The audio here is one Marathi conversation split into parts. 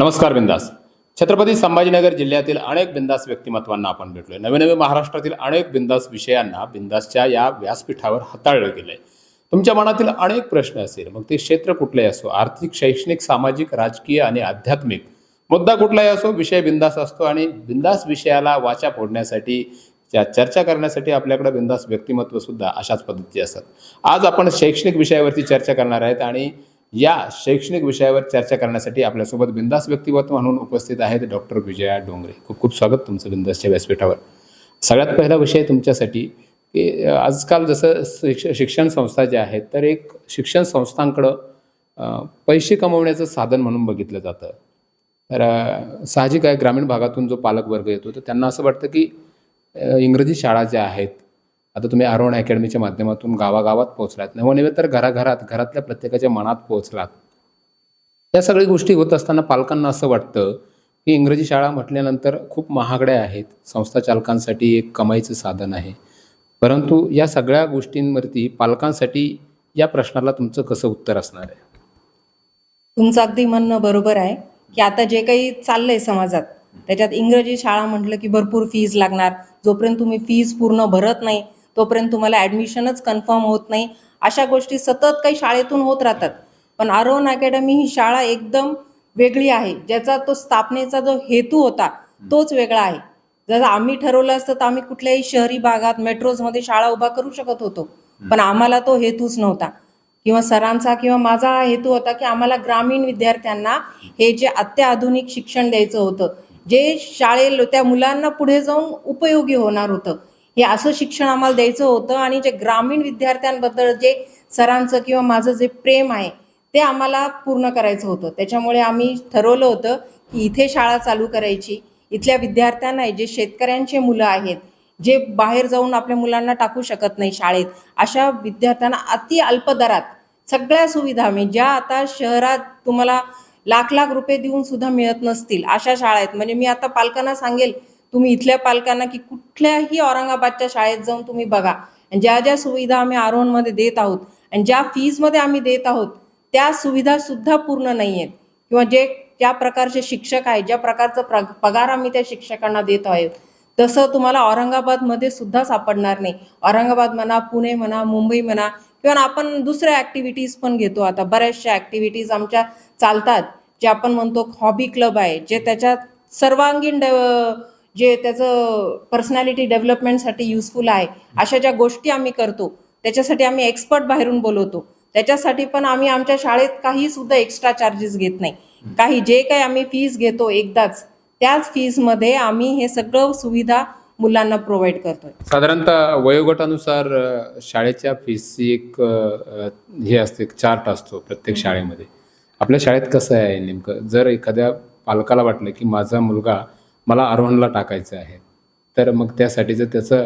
नमस्कार बिंदास. छत्रपती संभाजीनगर जिल्ह्यातील अनेक बिंदास व्यक्तिमत्वांना आपण भेटलोय. नवे नवे महाराष्ट्रातील अनेक बिंदास विषयांना बिंदासच्या या व्यासपीठावर हाताळलं गेलंय. तुमच्या मनातील अनेक प्रश्न असेल मग ते क्षेत्र कुठलंही असो आर्थिक शैक्षणिक सामाजिक राजकीय आणि आध्यात्मिक मुद्दा कुठलाही असो विषय बिंदास असतो आणि बिंदास विषयाला वाचा फोडण्यासाठी त्या चर्चा करण्यासाठी आपल्याकडे बिंदास व्यक्तिमत्व सुद्धा अशाच पद्धतीचे असतात. आज आपण शैक्षणिक विषयावरती चर्चा करणार आहेत आणि या शैक्षणिक विषयावर चर्चा करण्यासाठी आपल्यासोबत बिंदास व्यक्तिमत्व म्हणून उपस्थित आहेत डॉक्टर विजया डोंगरे. खूप खूप स्वागत तुमचं बिंदासच्या व्यासपीठावर. सगळ्यात पहिला विषय तुमच्यासाठी की आजकाल जसं शिक्ष शिक्षण संस्था ज्या आहेत तर एक शिक्षण संस्थांकडं पैसे कमवण्याचं साधन म्हणून बघितलं जातं. तर साहजिक आहे ग्रामीण भागातून जो पालकवर्ग येतो तर त्यांना असं वाटतं की इंग्रजी शाळा ज्या आहेत आता तुम्ही आरोहण अकॅडमीच्या माध्यमातून गावागावात पोहोचलात. नवनवे तर घराघरात घरातल्या प्रत्येकाच्या मनात पोहोचलात. या सगळ्या गोष्टी होत असताना पालकांना असं वाटतं की इंग्रजी शाळा म्हटल्यानंतर खूप महागड्या आहेत. संस्था चालकांसाठी एक कमाईचं साधन आहे. परंतु या सगळ्या गोष्टींवरती पालकांसाठी या प्रश्नाला तुमचं कसं उत्तर असणार आहे? तुमचं अगदी म्हणणं बरोबर आहे की आता जे काही चाललंय समाजात त्याच्यात इंग्रजी शाळा म्हटलं की भरपूर फीज लागणार. जोपर्यंत तुम्ही फीज पूर्ण भरत नाही तोपर्यंत तुम्हाला ॲडमिशनच कन्फर्म होत नाही. अशा गोष्टी सतत काही शाळेतून होत राहतात. पण आरोहन अकॅडमी ही शाळा एकदम वेगळी आहे. ज्याचा तो स्थापनेचा जो हेतू होता तोच वेगळा आहे. जर आम्ही ठरवलं असतं तर आम्ही कुठल्याही शहरी भागात मेट्रोजमध्ये शाळा उभा करू शकत होतो. पण आम्हाला तो हेतूच नव्हता. किंवा सरांचा किंवा माझा हा हेतू होता की आम्हाला ग्रामीण विद्यार्थ्यांना हे जे अत्याधुनिक शिक्षण द्यायचं होतं जे शाळे त्या मुलांना पुढे जाऊन उपयोगी होणार होतं. हे असं शिक्षण आम्हाला द्यायचं होतं आणि जे ग्रामीण विद्यार्थ्यांबद्दल जे सरांचं किंवा माझं जे प्रेम आहे ते आम्हाला पूर्ण करायचं होतं. त्याच्यामुळे आम्ही ठरवलं होतं की इथे शाळा चालू करायची. इथल्या विद्यार्थ्यांना जे शेतकऱ्यांचे मुलं आहेत जे बाहेर जाऊन आपल्या मुलांना टाकू शकत नाही शाळेत अशा विद्यार्थ्यांना अति अल्प दरात सगळ्या सुविधा मी ज्या आता शहरात तुम्हाला लाख लाख रुपये देऊन सुद्धा मिळत नसतील अशा शाळा आहेत. म्हणजे मी आता पालकांना सांगेल तुम्ही इथल्या पालकांना की कुठल्याही औरंगाबादच्या शाळेत जाऊन तुम्ही बघा. आणि ज्या ज्या सुविधा आम्ही आरोहणमध्ये देत आहोत आणि ज्या फीजमध्ये आम्ही देत आहोत त्या सुविधा सुद्धा पूर्ण नाही आहेत किंवा जे ज्या प्रकारचे शिक्षक आहेत ज्या प्रकारचा प्र पगार आम्ही त्या शिक्षकांना देत आहोत तसं तुम्हाला औरंगाबादमध्ये सुद्धा सापडणार नाही. औरंगाबाद म्हणा पुणे म्हणा मुंबई म्हणा किंवा आपण दुसऱ्या ॲक्टिव्हिटीज पण घेतो. आता बऱ्याचशा ॲक्टिव्हिटीज आमच्या चालतात जे आपण म्हणतो हॉबी क्लब आहे जे त्याच्यात सर्वांगीण जे त्याचं पर्सनॅलिटी डेव्हलपमेंटसाठी युजफुल आहे अशा ज्या गोष्टी आम्ही करतो त्याच्यासाठी आम्ही एक्सपर्ट बाहेरून बोलवतो. त्याच्यासाठी पण आम्ही आमच्या शाळेत काही सुद्धा एक्स्ट्रा चार्जेस घेत नाही. काही जे काही आम्ही फीज घेतो एकदाच त्याच फीजमध्ये आम्ही हे सगळं सुविधा मुलांना प्रोव्हाइड करतोय. साधारणतः वयोगटानुसार शाळेच्या फीसची एक हे असते चार्ट असतो प्रत्येक शाळेमध्ये. आपल्या शाळेत कसं आहे नेमकं? जर एखाद्या पालकाला वाटलं की माझा मुलगा मला आरोहणला टाकायचं आहे. तर मग त्यासाठीचं त्याचं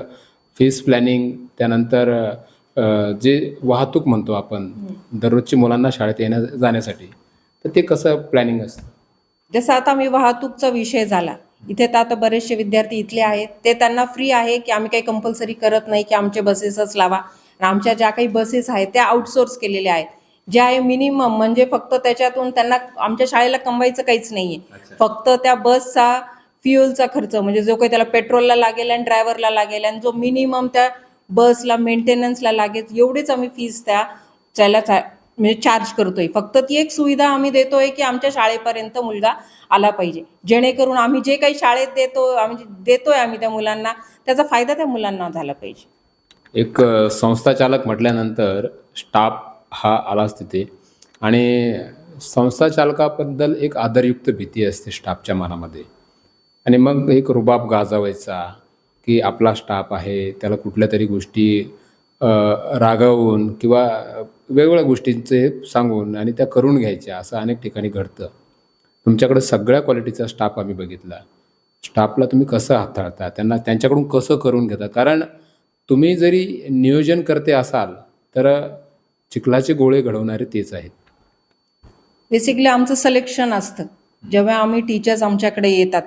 फीस प्लॅनिंग त्यानंतर जे वाहतूक म्हणतो आपण दररोजची मुलांना शाळेत येण्या जाण्यासाठी तर ते कसं प्लॅनिंग असतं? जसं आता मी वाहतूकचा विषय झाला. इथे तर आता बरेचसे विद्यार्थी इथले आहेत. ते त्यांना फ्री आहे की आम्ही काही कंपल्सरी करत नाही की आमचे बसेसच लावा. आणि आमच्या ज्या काही बसेस आहेत त्या आउटसोर्स केलेल्या आहेत. ज्या आहे मिनिमम म्हणजे फक्त त्याच्यातून त्यांना आमच्या शाळेला कमवायचं काहीच नाही आहे फक्त त्या बसचा फ्युअलचा खर्च म्हणजे जो काही त्याला पेट्रोलला लागेल आणि ड्रायव्हरला लागेल आणि जो मिनिमम त्या बसला मेंटेनन्सला लागेल एवढीच आम्ही फीज त्या त्याला चा म्हणजे चार्ज करतोय. फक्त ती एक सुविधा आम्ही देतोय की आमच्या शाळेपर्यंत मुलगा आला पाहिजे. जेणेकरून आम्ही जे काही शाळेत देतो आम्ही देतोय आम्ही त्या मुलांना त्याचा फायदा त्या मुलांना झाला पाहिजे. एक संस्था चालक म्हटल्यानंतर स्टाफ हा आलाच तिथे आणि संस्था चालकाबद्दल एक आदरयुक्त भीती असते स्टाफच्या मनामध्ये. आणि मग एक रुबाब गाजवायचा की आपला स्टाफ आहे त्याला कुठल्या तरी गोष्टी रागवून किंवा वेगवेगळ्या गोष्टींचे सांगून आणि त्या करून घ्यायच्या. असं अनेक ठिकाणी घडतं. तुमच्याकडे सगळ्या क्वालिटीचा स्टाफ आम्ही बघितला. स्टाफला तुम्ही कसं हाताळता? त्यांना त्यांच्याकडून कसं करून घेता? कारण तुम्ही जरी नियोजन करते असाल तर चिखलाचे गोळे घडवणारे तेच आहेत. बेसिकली आमचं सलेक्शन असतं. जेव्हा आम्ही टीचर्स आमच्याकडे येतात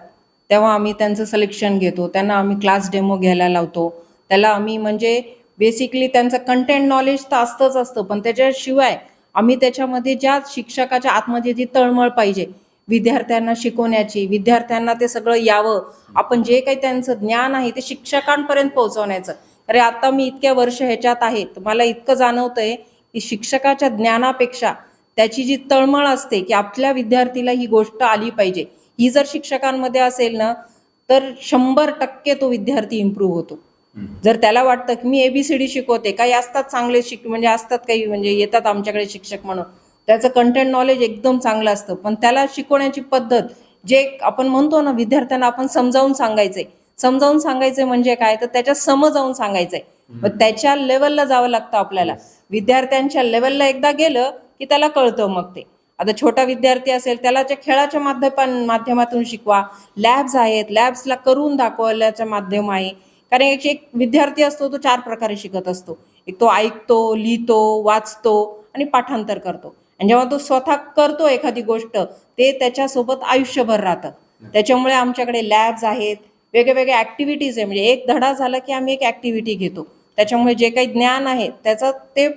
तेव्हा आम्ही त्यांचं सिलेक्शन घेतो. त्यांना आम्ही क्लास डेमो घ्यायला लावतो. त्याला आम्ही म्हणजे बेसिकली त्यांचं कंटेंट नॉलेज तर असतंच असतं. पण त्याच्याशिवाय आम्ही त्याच्यामध्ये ज्या शिक्षकाच्या आतमध्ये जी तळमळ पाहिजे विद्यार्थ्यांना शिकवण्याची विद्यार्थ्यांना ते सगळं यावं आपण जे काही त्यांचं ज्ञान आहे ते शिक्षकांपर्यंत पोहोचवण्याचं. अरे आता मी इतक्या वर्ष ह्याच्यात आहे तर मला इतकं जाणवतंय की शिक्षकाच्या ज्ञानापेक्षा त्याची जी तळमळ असते की आपल्या विद्यार्थीला ही गोष्ट आली पाहिजे. ही जर शिक्षकांमध्ये असेल ना तर शंभर टक्के तो विद्यार्थी इम्प्रूव्ह होतो. जर त्याला वाटतं की मी एबीसीडी शिकवते काही असतात चांगले शिक म्हणजे असतात काही म्हणजे येतात आमच्याकडे शिक्षक म्हणून त्याचं कंटेंट नॉलेज एकदम चांगलं असतं. पण त्याला शिकवण्याची पद्धत जे आपण म्हणतो ना विद्यार्थ्यांना आपण समजावून सांगायचंय. समजावून सांगायचंय म्हणजे काय? तर त्याच्या समजावून सांगायचंय. मग त्याच्या लेवलला जावं लागतं आपल्याला. विद्यार्थ्यांच्या लेवलला एकदा गेलं की त्याला कळतं मग ते. आता छोटा विद्यार्थी असेल त्याला त्या खेळाच्या माध्यमां माध्यमातून शिकवा. लॅब्स आहेत लॅब्सला करून दाखवल्याचं माध्यम आहे. कारण एक एक विद्यार्थी असतो तो चार प्रकारे शिकत असतो. एक तो ऐकतो लिहितो वाचतो आणि पाठांतर करतो. आणि जेव्हा तो स्वतः करतो एखादी गोष्ट ते त्याच्यासोबत आयुष्यभर राहतं. त्याच्यामुळे आमच्याकडे लॅब्स आहेत. वेगवेगळ्या ॲक्टिव्हिटीज आहे. म्हणजे एक धडा झाला की आम्ही एक ॲक्टिव्हिटी घेतो. त्याच्यामुळे जे काही ज्ञान आहे त्याचं ते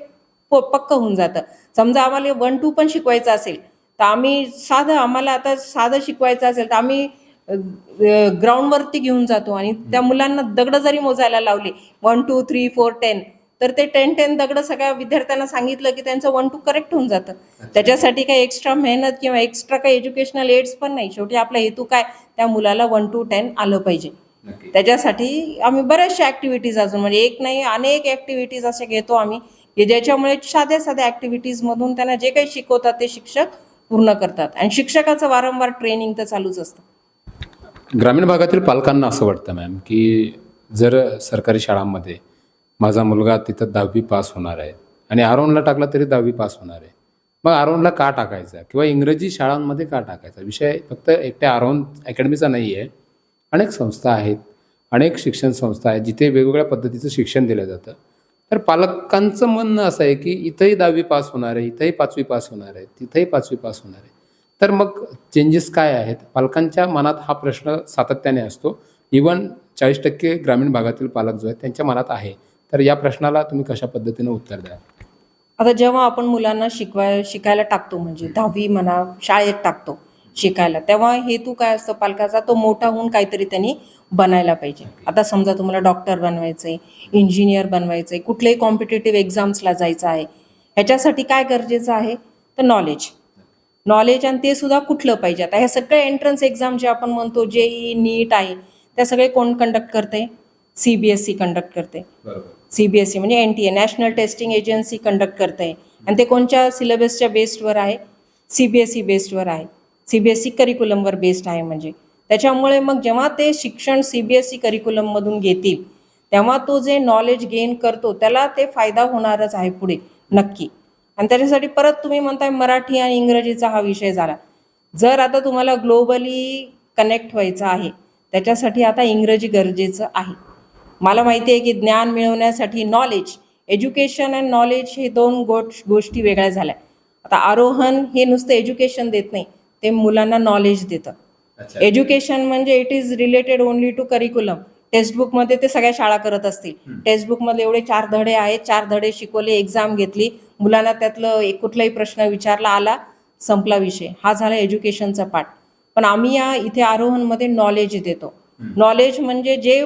पक्क होऊन जातं. समजा आम्हाला वन टू पण शिकवायचं असेल तर आम्ही साधं आम्हाला आता साधं शिकवायचं असेल तर आम्ही ग्राउंडवरती घेऊन जातो आणि त्या मुलांना दगडं जरी मोजायला लावली one two three four ten तर ते टेन टेन दगडं सगळ्या विद्यार्थ्यांना सांगितलं की त्यांचं वन टू करेक्ट होऊन जातं. त्याच्यासाठी काही एक्स्ट्रा मेहनत किंवा एक्स्ट्रा काही एज्युकेशनल एड्स पण नाही. शेवटी आपला हेतू काय? त्या मुलाला वन टू टेन आलं पाहिजे. त्याच्यासाठी आम्ही बऱ्याचशा ॲक्टिव्हिटीज अजून म्हणजे एक नाही अनेक ॲक्टिव्हिटीज असे घेतो आम्ही. की ज्याच्यामुळे साध्या साध्या ॲक्टिव्हिटीजमधून त्यांना जे काही शिकवतात ते शिक्षक पूर्ण करतात. आणि शिक्षकाचं वारंवार ट्रेनिंग तर चालूच असतं. ग्रामीण भागातील पालकांना असं वाटतं मॅम की जर सरकारी शाळांमध्ये माझा मुलगा तिथं दहावी पास होणार आहे आणि आरोनला टाकला तरी दहावी पास होणार आहे मग आरोनला का टाकायचा? किंवा इंग्रजी शाळांमध्ये का टाकायचा? विषय फक्त एकट्या आरोन अकॅडमीचा नाही आहे अनेक संस्था आहेत अनेक शिक्षण संस्था आहेत जिथे वेगवेगळ्या पद्धतीचं शिक्षण दिलं जातं. तर पालकांचं म्हणणं असं आहे की इथंही दहावी पास होणार आहे इथंही पाचवी पास होणार आहे तिथंही पाचवी पास होणार आहे. तर मग चेंजेस काय आहेत? पालकांच्या मनात हा प्रश्न सातत्याने असतो. इवन चाळीस टक्के ग्रामीण भागातील पालक जो आहेत त्यांच्या मनात आहे. तर या प्रश्नाला तुम्ही कशा पद्धतीने उत्तर द्या आता जेव्हा आपण मुलांना शिकवाय शिकायला टाकतो म्हणजे दहावी म्हणा शाळेत टाकतो शिकायला. तेव्हा हेतू काय असतो पालकाचा तो मोठा होऊन काहीतरी त्यांनी बनायला पाहिजे. आता समजा तुम्हाला डॉक्टर बनवायचं आहे इंजिनियर बनवायचं आहे कुठल्याही कॉम्पिटेटिव्ह एक्झाम्सला जायचं आहे ह्याच्यासाठी काय गरजेचं आहे? तर नॉलेज. नॉलेज आणि ते सुद्धा कुठलं पाहिजे? आता ह्या सगळ्या एंट्रन्स एक्झाम जे आपण म्हणतो जे ई नीट आहे त्या सगळे कोण कंडक्ट करते? C B S C conduct करते. सी बी एस सी म्हणजे N T A national testing agency conduct करते. आणि ते कोणत्या सिलेबसच्या बेस्डवर आहे सी बी एस सी बेस्डवर आहे. सी बी एस सी करिक्युलमवर बेस्ड आहे म्हणजे. त्याच्यामुळे मग जेव्हा ते शिक्षण सी बी एस सी करिक्युलममधून घेतील तेव्हा तो जे नॉलेज गेन करतो त्याला ते फायदा होणारच आहे पुढे नक्की. आणि त्याच्यासाठी परत तुम्ही म्हणताय मराठी आणि इंग्रजीचा हा विषय झाला. जर आता तुम्हाला ग्लोबली कनेक्ट व्हायचं आहे त्याच्यासाठी आता इंग्रजी गरजेचं आहे. मला माहिती आहे की ज्ञान मिळवण्यासाठी नॉलेज एज्युकेशन अँड नॉलेज हे दोन गोट गोष्टी वेगळ्या झाल्या. आता आरोहण हे नुसतं एज्युकेशन देत नाही. ते मुलांना नॉलेज देतं. एज्युकेशन म्हणजे it is related only to curriculum टेक्स्टबुकमध्ये ते सगळ्या शाळा करत असतील. टेक्स्टबुकमध्ये एवढे चार धडे आहेत. चार धडे शिकवले एक्झाम घेतली. मुलांना त्यातलं एक कुठलाही प्रश्न विचारला आला संपला विषय. हा झाला एज्युकेशनचा पाठ. पण आम्ही या इथे आरोहणमध्ये नॉलेज देतो. नॉलेज म्हणजे जे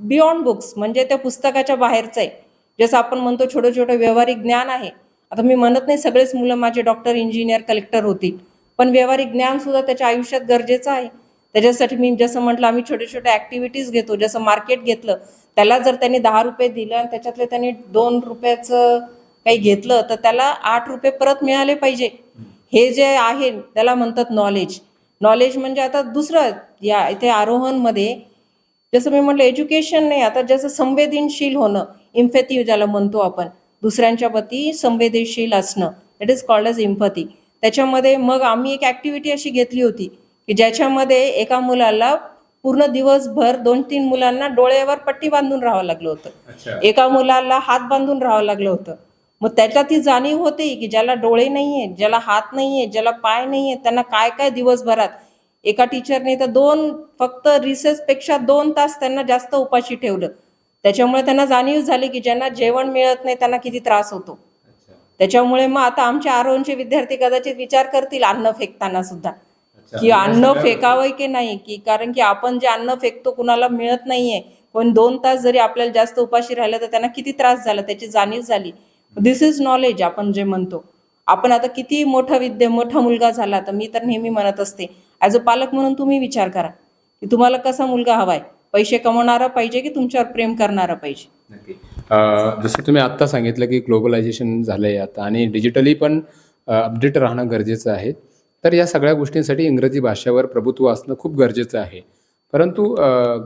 बियॉन्ड बुक्स म्हणजे त्या पुस्तकाच्या बाहेरचं आहे. जसं आपण म्हणतो छोटं छोटं व्यावहारिक ज्ञान आहे. आता मी म्हणत नाही सगळेच मुलं माझे डॉक्टर इंजिनियर कलेक्टर होतील. पण व्यावहारिक ज्ञान सुद्धा त्याच्या आयुष्यात गरजेचं आहे. त्याच्यासाठी मी जसं म्हटलं आम्ही छोटे छोटे ॲक्टिव्हिटीज घेतो. जसं मार्केट घेतलं त्याला जर त्यांनी दहा रुपये दिलं आणि त्याच्यातले त्यांनी दोन रुपयाचं काही घेतलं तर त्याला आठ रुपये परत मिळाले पाहिजे. हे जे आहे त्याला म्हणतात नॉलेज नॉलेज म्हणजे आता दुसरं या इथे आरोहणमध्ये जसं मी म्हटलं एज्युकेशन नाही आता जसं संवेदनशील होणं इम्फेती ज्याला म्हणतो आपण दुसऱ्यांच्या प्रती संवेदनशील असणं. That is called as empathy त्याच्यामध्ये मग आम्ही एक ॲक्टिव्हिटी अशी घेतली होती की ज्याच्यामध्ये एका मुलाला पूर्ण दिवसभर दोन तीन मुलांना डोळ्यावर पट्टी बांधून राहावं लागलं होतं. एका मुलाला हात बांधून राहावं लागलं होतं. मग त्याच्यात ती जाणीव होते की ज्याला डोळे नाही आहेत ज्याला हात नाही आहेत ज्याला पाय नाही आहेत त्यांना काय काय दिवसभरात? एका टीचरने तर दोन फक्त रिसेसपेक्षा दोन तास त्यांना जास्त उपाशी ठेवलं. त्याच्यामुळे त्यांना जाणीव झाली की ज्यांना जेवण मिळत नाही त्यांना किती त्रास होतो. त्याच्यामुळे मग आता आमच्या आरोहणचे विद्यार्थी कदाचित विचार करतील अन्न फेकताना सुद्धा. की अन्न फेकावं की नाही? की कारण की आपण जे अन्न फेकतो कुणाला मिळत नाहीये. पण दोन तास जरी आपल्याला जास्त उपाशी राहिलं तर त्यांना किती त्रास झाला त्याची जाणीव झाली. दिस इज नॉलेज आपण जे म्हणतो. आपण आता किती मोठा विद्या मोठा मुलगा झाला तर मी तर नेहमी म्हणत असते ॲज अ पालक म्हणून तुम्ही विचार करा की तुम्हाला कसा मुलगा हवाय? पैसे कमवणारा पाहिजे की तुमच्यावर प्रेम करणारा पाहिजे? जसं तुम्ही आत्ता सांगितलं की ग्लोबलायझेशन झालं आहे आता आणि डिजिटली पण अपडेट राहणं गरजेचं आहे. तर या सगळ्या गोष्टींसाठी इंग्रजी भाषेवर प्रभुत्व असणं खूप गरजेचं आहे. परंतु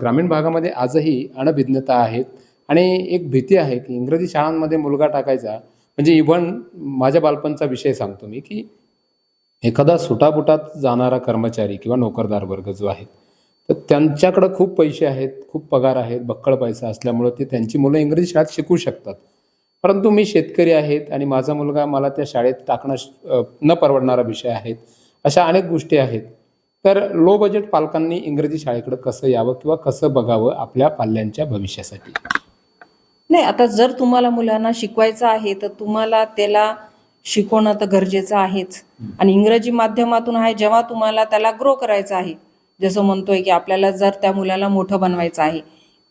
ग्रामीण भागामध्ये आजही अणभिज्ञता आहेत आणि एक भीती आहे की इंग्रजी शाळांमध्ये मुलगा टाकायचा म्हणजे इव्हन माझ्या बालपणचा विषय सांगतो मी की एखादा सुटापुटात जाणारा कर्मचारी किंवा नोकरदार वर्ग जो आहे तर त्यांच्याकडं खूप पैसे आहेत खूप पगार आहेत बक्कळ पैसा असल्यामुळं ते त्यांची मुलं इंग्रजी शाळेत शिकू शकतात. परंतु मी शेतकरी आहेत आणि माझा मुलगा मला त्या शाळेत टाकणं न परवडणारा विषय आहेत अशा अनेक गोष्टी आहेत. तर लो बजेट पालकांनी इंग्रजी शाळेकडे कसं यावं किंवा कसं बघावं आपल्या पाल्यांच्या भविष्यासाठी? नाही आता जर तुम्हाला मुलांना शिकवायचं आहे तर तुम्हाला त्याला शिकवणं तर गरजेचं आहेच. आणि इंग्रजी माध्यमातून आहे जेव्हा तुम्हाला त्याला ग्रो करायचं आहे जसं म्हणतोय की आपल्याला जर त्या मुलाला मोठं बनवायचं आहे.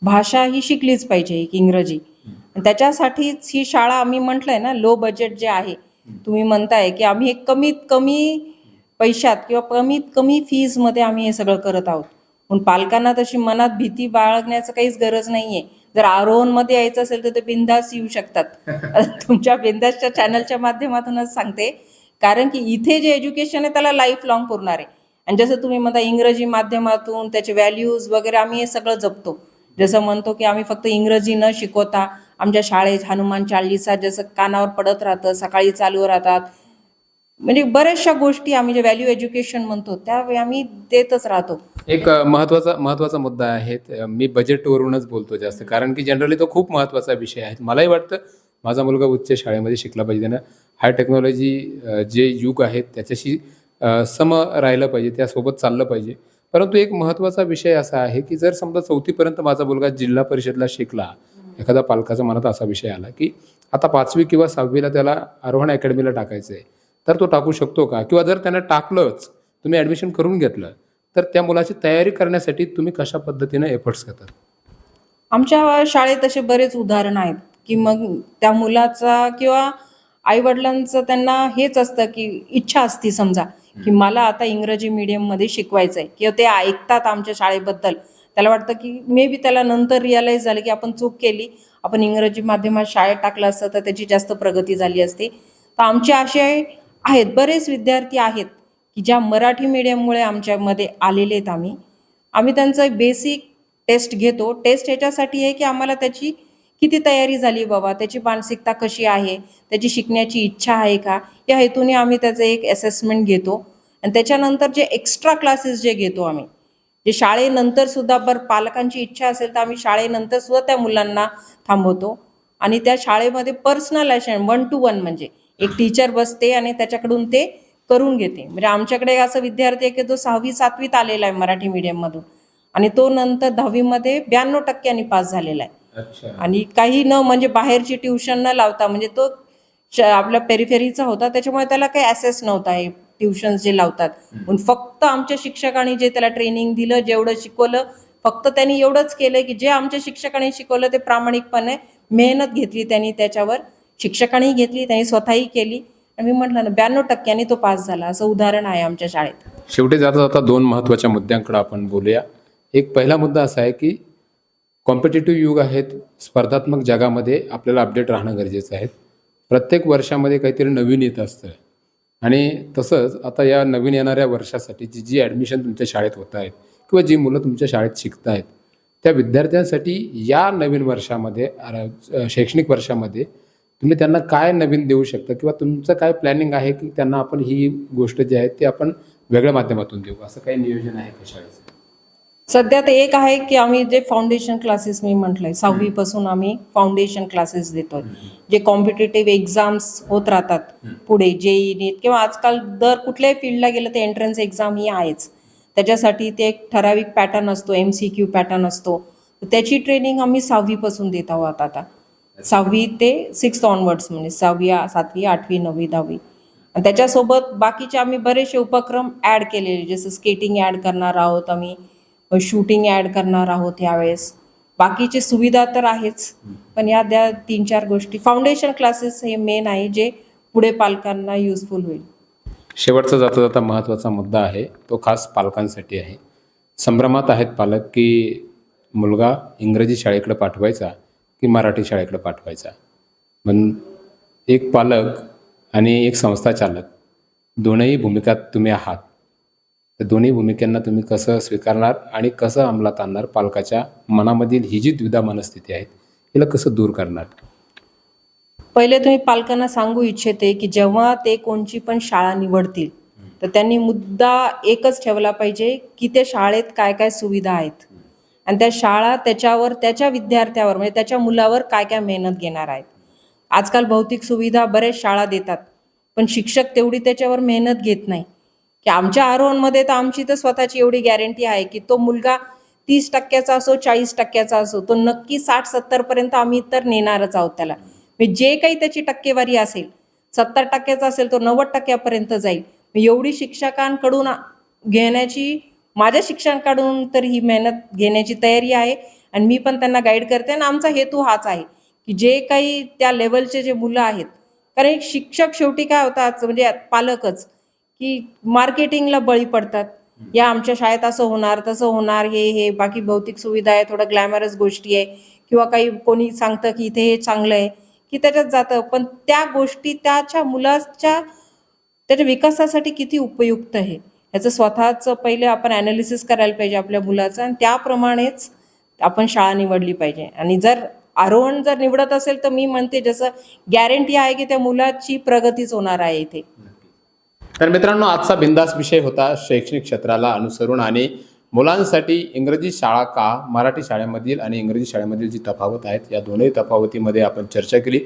भाषा ही शिकलीच पाहिजे एक इंग्रजी. त्याच्यासाठीच ही शाळा आम्ही म्हटलंय ना लो बजेट जे आहे तुम्ही म्हणताय की आम्ही एक कमीत कमी पैशात किंवा कमीत कमी फीजमध्ये आम्ही हे सगळं करत आहोत. पण पालकांना तशी मनात भीती बाळगण्याचं काहीच गरज नाहीये. जर आरोहणमध्ये यायचं असेल तर ते बिंदास येऊ शकतात. तुमच्या बिंदासच्या चॅनलच्या माध्यमातूनच सांगते. कारण की इथे जे एज्युकेशन आहे त्याला लाईफ लॉंग पुरणार आहे. आणि जसं तुम्ही म्हणता इंग्रजी माध्यमातून त्याचे व्हॅल्यूज वगैरे आम्ही हे सगळं जपतो. जसं म्हणतो की आम्ही फक्त इंग्रजी न शिकवता आमच्या शाळेत हनुमान चालीसा जसं कानावर पडत राहतं सकाळी चालू राहतात. म्हणजे बऱ्याचशा गोष्टी आम्ही जे व्हॅल्यू एज्युकेशन म्हणतो त्या आम्ही देतच राहतो. एक महत्त्वाचा महत्त्वाचा मुद्दा आहे मी बजेटवरूनच बोलतो जास्त. कारण की जनरली तो खूप महत्त्वाचा विषय आहे. मलाही वाटतं माझा मुलगा उच्च शाळेमध्ये शिकला पाहिजे. त्यानं हाय टेक्नॉलॉजी जे युग आहे त्याच्याशी सम राहिलं पाहिजे त्यासोबत चाललं पाहिजे. परंतु एक महत्त्वाचा विषय असा आहे की जर समजा चौथीपर्यंत माझा मुलगा जिल्हा परिषदला शिकला एखादा पालकाचा मनात असा विषय आला की आता पाचवी किंवा सहावीला त्याला आरोहण अकॅडमीला टाकायचं आहे तर तो टाकू शकतो का? किंवा जर त्यानं टाकलंच तुम्ही ॲडमिशन करून घेतलं तर त्या मुलाची तयारी करण्यासाठी तुम्ही कशा पद्धतीनं एफर्ट्स घेतात? आमच्या शाळेत असे बरेच उदाहरण आहेत की मग त्या मुलाचा किंवा आईवडिलांचं त्यांना हेच असतं की इच्छा असती समजा की मला आता इंग्रजी मीडियममध्ये शिकवायचं आहे किंवा ते ऐकतात आमच्या शाळेबद्दल. त्याला वाटतं की मे बी त्याला नंतर रिअलाईज झालं की आपण चूक केली. आपण इंग्रजी माध्यमात शाळेत टाकलं असतं तर त्याची जास्त प्रगती झाली असती. तर आमचे असे आहेत बरेच विद्यार्थी आहेत की ज्या मराठी मीडियममुळे आमच्यामध्ये आलेले आहेत आम्ही. आम्ही त्यांचं बेसिक टेस्ट घेतो. टेस्ट याच्यासाठी आहे की आम्हाला त्याची किती तयारी झाली बाबा? त्याची मानसिकता कशी आहे? त्याची शिकण्याची इच्छा आहे का? या हेतूने आम्ही त्याचं एक असेसमेंट घेतो. आणि त्याच्यानंतर जे एक्स्ट्रा क्लासेस जे घेतो आम्ही जे शाळेनंतर सुद्धा बर पालकांची इच्छा असेल तर आम्ही शाळेनंतर सुद्धा त्या मुलांना थांबवतो. आणि त्या शाळेमध्ये पर्सनल वन टू वन म्हणजे एक टीचर बसते आणि त्याच्याकडून ते करून घेते. म्हणजे आमच्याकडे असं विद्यार्थी आहे की तो सहावी सातवीत आलेला आहे मराठी मीडियममधून आणि तो नंतर दहावीमध्ये ब्याण्णव टक्क्यांनी पास झालेला आहे. आणि काही न म्हणजे बाहेरची ट्युशन न लावता म्हणजे तो आपल्या पेरिफेरीचा होता त्याच्यामुळे त्याला काही ॲसेस नव्हता हे ट्युशन्स जे लावतात. पण फक्त आमच्या शिक्षकांनी जे त्याला ट्रेनिंग दिलं जेवढं शिकवलं फक्त त्यांनी एवढंच केलं की जे आमच्या शिक्षकांनी शिकवलं ते प्रामाणिकपणे मेहनत घेतली त्यांनी त्याच्यावर शिक्षकांनी घेतली त्यांनी स्वतःही केली. आणि मी म्हटलं ना ब्याण्णव टक्क्यांनी तो पास झाला असं उदाहरण आहे आमच्या शाळेत. शेवटी जाता जाता दोन महत्त्वाच्या मुद्द्यांकडे आपण बोलूया. एक पहिला मुद्दा असा आहे की कॉम्पिटेटिव्ह युग आहेत. स्पर्धात्मक जगामध्ये आपल्याला अपडेट राहणं गरजेचं आहे. प्रत्येक वर्षामध्ये काहीतरी नवीन येत असतं. आणि तसंच आता या नवीन येणाऱ्या वर्षासाठी जी जी ॲडमिशन तुमच्या शाळेत होत आहेत किंवा जी मुलं तुमच्या शाळेत शिकत आहेत त्या विद्यार्थ्यांसाठी या नवीन वर्षामध्ये शैक्षणिक वर्षामध्ये तुम्ही त्यांना काय नवीन देऊ शकता किंवा तुमचं काय प्लॅनिंग आहे की त्यांना आपण ही गोष्ट जी आहे ती आपण वेगळ्या माध्यमातून देऊ? असं काही नियोजन आहे का शाळेचं? सध्या ते एक आहे की आम्ही जे फाउंडेशन क्लासेस मी म्हटलंय सहावी पासून आम्ही फाउंडेशन क्लासेस देतोय. जे कॉम्पिटेटिव्ह एक्झाम्स होत राहतात पुढे जेई नीट किंवा आजकाल दर कुठल्याही फील्डला गेलं तर एंट्रन्स एक्झाम ही आहेच. त्याच्यासाठी ते एक ठराविक पॅटर्न असतो एम सी क्यू पॅटर्न असतो. तर त्याची ट्रेनिंग आम्ही सहावीपासून देत आहोत आता. सहावी ते सिक्स ऑनवर्ड्स म्हणजे सहावी सातवी आठवी नववी दहावी. आणि त्याच्यासोबत बाकीचे आम्ही बरेचसे उपक्रम ॲड केलेले जसं स्केटिंग ॲड करणार आहोत आम्ही. शूटिंग ॲड करणार आहोत यावेळेस. बाकीचे सुविधा तर आहेच पण या द्या तीन चार गोष्टी. फाउंडेशन क्लासेस हे मेन आहे जे पुढे पालकांना युजफुल होईल. शेवटचा जाता जाता महत्त्वाचा मुद्दा आहे तो खास पालकांसाठी आहे. संभ्रमात आहेत पालक की मुलगा इंग्रजी शाळेकडे पाठवायचा की मराठी शाळेकडे पाठवायचा? पण एक पालक आणि एक संस्था चालक दोनही भूमिकात तुम्ही आहात. तर दोन्ही भूमिकांना तुम्ही कसं स्वीकारणार आणि कसं अंमलात आणणार पालकाच्या मनामधील ही जी द्विधा मनस्थिती आहेत हिला कसं दूर करणार? पहिले तुम्ही पालकांना सांगू इच्छिते की जेव्हा ते कोणची पण शाळा निवडतील तर त्यांनी मुद्दा एकच ठेवला पाहिजे की त्या शाळेत काय काय सुविधा आहेत. आणि त्या शाळा त्याच्यावर त्याच्या विद्यार्थ्यावर म्हणजे त्याच्या मुलावर काय काय मेहनत घेणार आहेत. आजकाल भौतिक सुविधा बरेच शाळा देतात पण शिक्षक तेवढी त्याच्यावर मेहनत घेत नाही. की आमच्या आरोहणमध्ये तर आमची तर स्वतःची एवढी गॅरंटी आहे की तो मुलगा तीस टक्क्याचा असो चाळीस टक्क्याचा असो तो नक्की साठ सत्तरपर्यंत आम्ही तर नेणारच आहोत त्याला. जे काही त्याची टक्केवारी असेल सत्तर टक्क्याचा असेल तो नव्वद टक्क्यापर्यंत जाईल. मग एवढी शिक्षकांकडून घेण्याची माझ्या शिक्षकांकडून तर ही मेहनत घेण्याची तयारी आहे आणि मी पण त्यांना गाईड करते आणि आमचा हेतू हाच आहे की जे काही त्या लेवलचे जे मुलं आहेत कारण एक शिक्षक शेवटी काय होतात म्हणजे पालकच. की मार्केटिंगला बळी पडतात. या आमच्या शाळेत असं होणार तसं होणार हे हे बाकी भौतिक सुविधा आहे थोडं ग्लॅमरस गोष्टी आहे. किंवा काही कोणी सांगतं की इथे हे चांगलं आहे की त्याच्यात जातं. पण त्या गोष्टी त्याच्या मुलाच्या त्याच्या विकासासाठी किती उपयुक्त आहे? याचं स्वतःचं पहिले आपण ॲनालिसिस करायला पाहिजे आपल्या मुलाचं आणि त्याप्रमाणेच आपण शाळा निवडली पाहिजे. आणि जर आरोहण जर निवडत असेल तर मी म्हणते जसं गॅरंटी आहे की त्या मुलाची प्रगतीच होणार आहे इथे. तर मित्रांनो आजचा बिंदास विषय होता शैक्षणिक क्षेत्राला अनुसरून आणि मुलांसाठी इंग्रजी शाळा का मराठी शाळेमधील आणि इंग्रजी शाळेमधील जी तफावत आहेत या दोन्ही तफावतीमध्ये आपण चर्चा केली.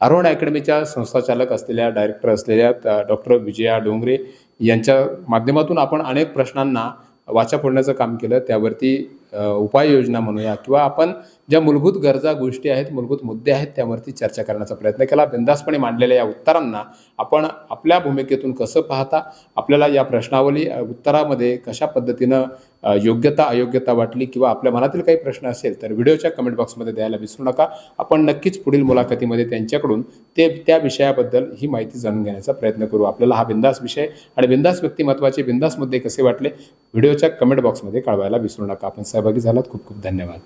अरुण अकॅडमीच्या संस्थाचालक असलेल्या डायरेक्टर असलेल्या डॉक्टर विजया डोंगरे यांच्या माध्यमातून आपण अनेक प्रश्नांना वाचा फोडण्याचं काम केलं. त्यावरती उपाययोजना म्हणूया किंवा आपण ज्या मूलभूत गरजा गोष्टी आहेत मूलभूत मुद्दे आहेत त्यावरती चर्चा करण्याचा प्रयत्न केला. बिंदासपणे मांडलेल्या या उत्तरांना आपण आपल्या भूमिकेतून कसं पाहता आपल्याला या प्रश्नावली उत्तरामध्ये कशा पद्धतीनं योग्यता अयोग्यता वाटली किंवा आपल्या मनातील काही प्रश्न असेल तर व्हिडिओच्या कमेंट बॉक्समध्ये द्यायला विसरू नका. आपण नक्कीच पुढील मुलाखतीमध्ये त्यांच्याकडून ते त्या विषयाबद्दल ही माहिती जाणून घेण्याचा प्रयत्न करू. आपल्याला हा बिंदास विषय आणि बिंदास व्यक्तिमत्वाचे बिंदास मुद्दे कसे वाटले व्हिडिओच्या कमेंट बॉक्समध्ये कळवायला विसरू नका. आपण सहभागी झालात. खूप खूप धन्यवाद.